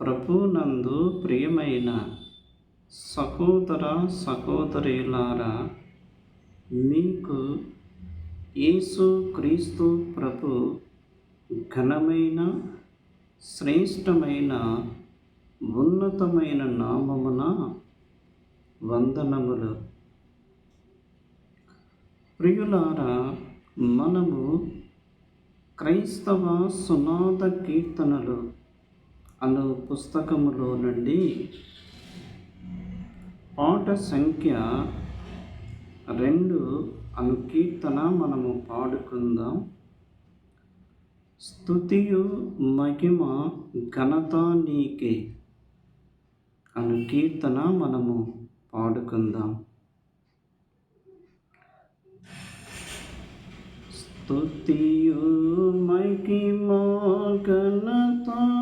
ప్రభునందు ప్రియమైన సహోదర సహోదరులారా మీకు యేసు క్రీస్తు ప్రభు ఘనమైన శ్రేష్టమైన ఉన్నతమైన నామమున వందనములు. ప్రియులారా మనము క్రైస్తవ సునాద కీర్తనలు అను పుస్తకములో నుండి పాట సంఖ్య రెండు అను కీర్తన మనము పాడుకుందాం. స్థుతియు మహిమ ఘనత నీకే అను కీర్తన మనము పాడుకుందాం. స్థుతియు మహిమ ఘనతా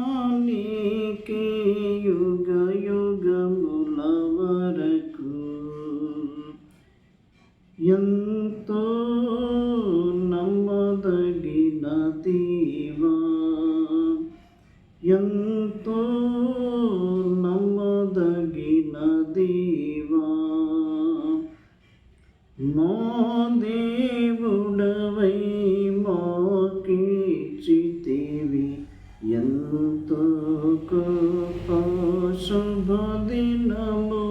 దేవా ఎంతో నమ్మదగిన దేవా మా దేవుడవై మాకీచితివి ఎంతో గొప్ప శుభదినము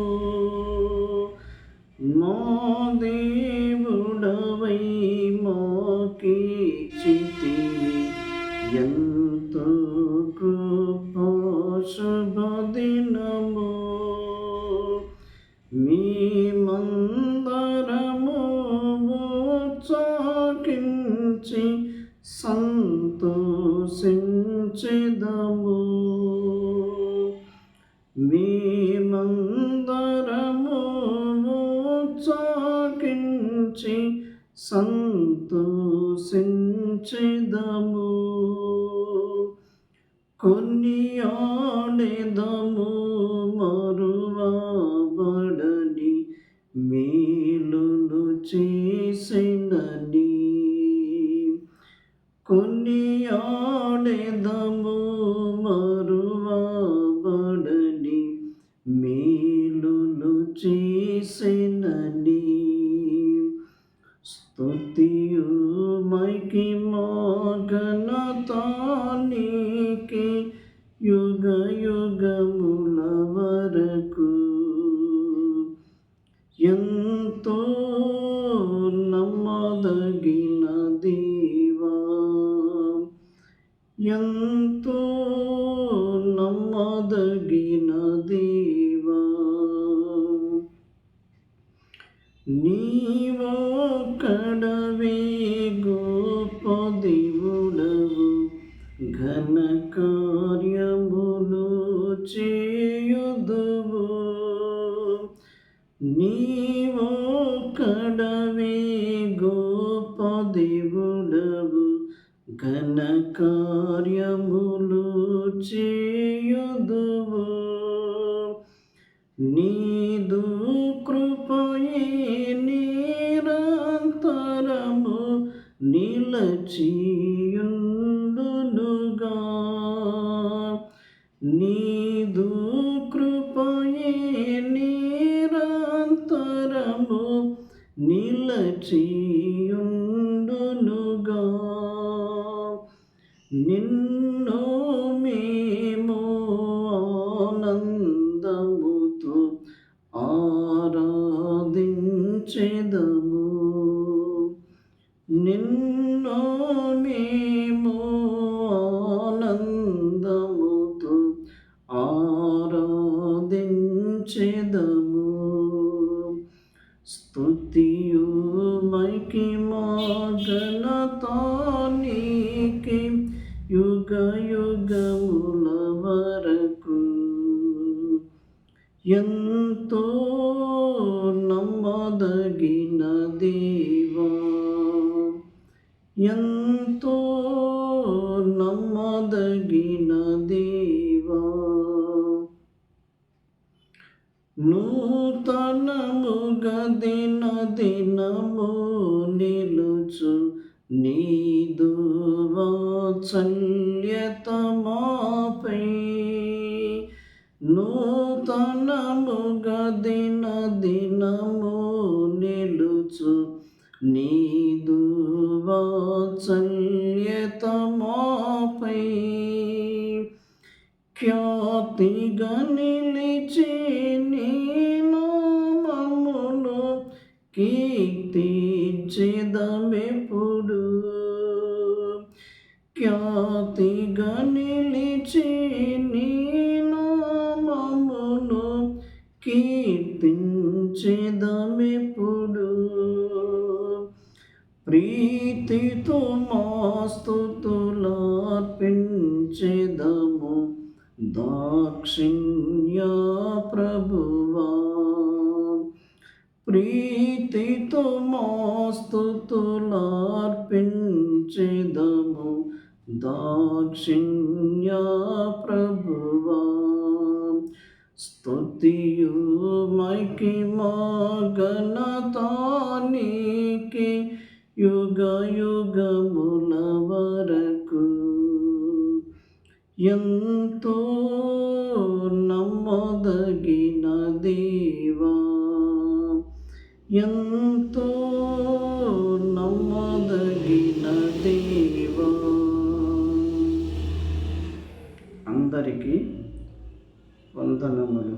మా దేవుడవై సంతోషించెదము కొన్ని ఆడెదము మరువబడని మేలులు చేసినని కొన్ని స్తుతియు మోఘనతానికి యుగ యుగముల వరకు ఎంతో నమ్మదగిన దేవా ఎంతో నమ్మదగిన దేవా నీవో నీవొక్కడవే గోప దేవుడవు ఘన కార్యములు చేయుదువు. నీవు నీవొక్కడవే గోప దేవుడవు ఘన కార్యములు చే నీదు కృపయే నిరంతరము నిలచియుండునుగా. నిన్ను మేము ఆనందముతో ఆరాధించెదము. నిన్ను మేము ఆరాధించెదము స్తుతియు మహిమా ఘనత నీకే యుగ యుగముల వరకు ఎంతో నమ్మదగిన దేవా ఎంతో నమ్మదగిన నూతనముగా దిన దినము నిలుచు నీదు వాత్సల్యతమాపై నూతనముగా దిన దినము నిలుచు నీదు వాత్సల్యత మాపై. కీర్తించెదమెప్పుడు? ఖ్యాతిగా నిలిచి నీ నామమును కీర్తించెదమెప్పుడు? ప్రీతితో మాస్తుతులార్పించెదము దాక్షిణ్య ప్రభువా ప్రీతితో మాస్తుతులార్పించెదము దాక్షిణ్య ప్రభువా స్తుతియు మైకిమా ఘనతానికి యుగ యుగముల వరకు. ఎంతో ఎంతో నమ్మదగిన దేవా అందరికీ వందనములు